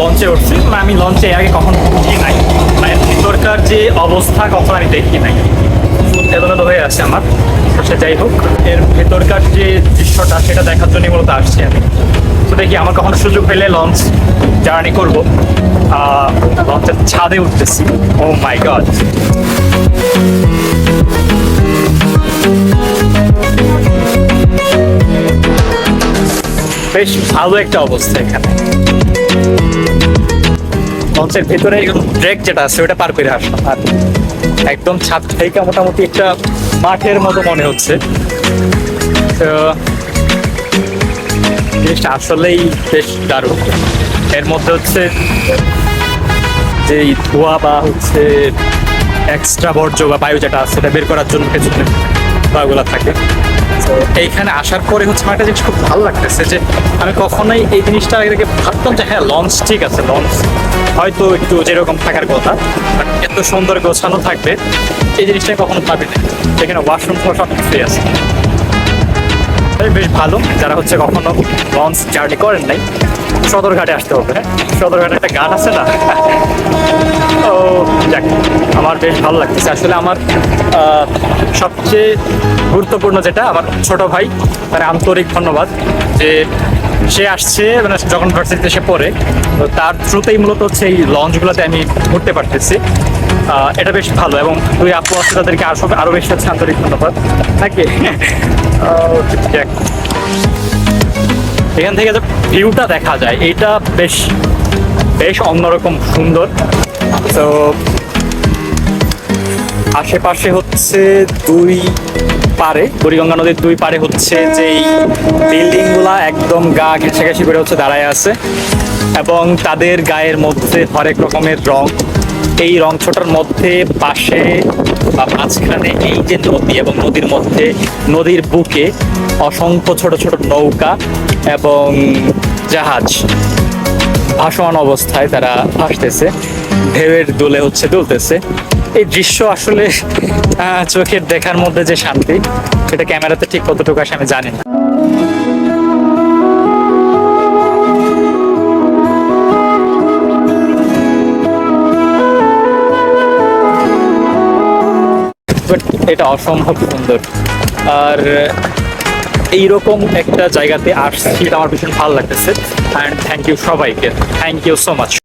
লঞ্চে উঠছি মানে আমি লঞ্চে আগে কখনো উঠি নাই। মানে ভিতরকার যে অবস্থা কখনো আমি দেখি নাই। এলোমেলো হয়ে আছে আমার। সে যাই হোক, এর ভেতরকার যে দৃশ্যটা, সেটা দেখার জন্যই মূলত আসছি আমি। তো দেখি, আমার কখনো সুযোগ পেলে লঞ্চ জার্নি করব। লঞ্চের ছাদে উঠতেছি। ও মাই গড বেশ ভালো একটা অবস্থা এখানে। লঞ্চের ভেতরে ব্রেক যেটা আছে ওটা পার করে আসলাম। আর একদম ছাদ থেকে মোটামুটি একটা মাঠের মতো মনে হচ্ছে। তো, জিনিসটা আসলেই বেশ দারুণ। এর মধ্যে হচ্ছে যে ধোয়া বা হচ্ছে এক্সট্রা বর্জ্য বা বায়ু যেটা আছে, সেটা বের করার জন্য পেছনে ধোয়াগুলো থাকে। এইখানে আসার পরে হচ্ছে আমার একটা জিনিস খুব ভালো লাগতেছে যে আমি কখনোই এই জিনিসটা আগে ভাবতাম যে হ্যাঁ লঞ্চ ঠিক আছে লঞ্চ হয়তো একটু যেরকম থাকার কথা এত সুন্দর গোছানো থাকবে, এই জিনিসটা কখনো ভাবি না এখানে ওয়াশরুম সব কিছুই আছে। বেশ ভালো, যারা হচ্ছে কখনো লঞ্চ জার্নি করেন নাই, সদরঘাটে আসতে হবে হ্যাঁ? সদরঘাটে একটা গান আছে না? আমার বেশ ভালো লাগতেছে। আসলে আমার সবচেয়ে গুরুত্বপূর্ণ যেটা, আমার ছোট ভাই, তার আন্তরিক ধন্যবাদ যে সে আসছে মানে যখন ভার্সিটিতে সে পড়ে, তো তার থ্রুতেই মূলত হচ্ছে এই লঞ্চগুলোতে আমি ঘুরতে পারতেছি। এটা বেশ ভালো এবং দুই আপু আছে তাদেরকে আরও আরও বেশি হচ্ছে আন্তরিক ধন্যবাদ। নাকি? এখান থেকে যে ভিউটা দেখা যায়, এটা বেশ বেশ অন্যরকম সুন্দর। তো আশেপাশে হচ্ছে দুই পারে, বুড়িগঙ্গা নদীর দুই পারে হচ্ছে যেই বিল্ডিংগুলা একদম গা ঘেঁষে ঘেঁষে করে হচ্ছে দাঁড়ায় আছে এবং তাদের গায়ের মধ্যে হরেক রকমের রং। এই রং ছোটার মধ্যে পাশে বা মাঝখানে এই যে নদী এবং নদীর মধ্যে, নদীর বুকে অসংখ্য ছোট ছোট নৌকা এবং জাহাজ ভাসমান অবস্থায় তারা ভাসতেছে। ঢেউয়ের দোলে হচ্ছে দুলতেছে। এই দৃশ্য আসলে চোখের দেখার মধ্যে যে শান্তি, সেটা ক্যামেরাতে ঠিক কতটুকু আসে আমি জানি না। But এটা অসম্ভব সুন্দর। আর এইরকম একটা জায়গাতে আসছি, এটা আমার ভীষণ ভালো লাগতেছে। অ্যান্ড থ্যাংক ইউ সবাইকে। Thank you so much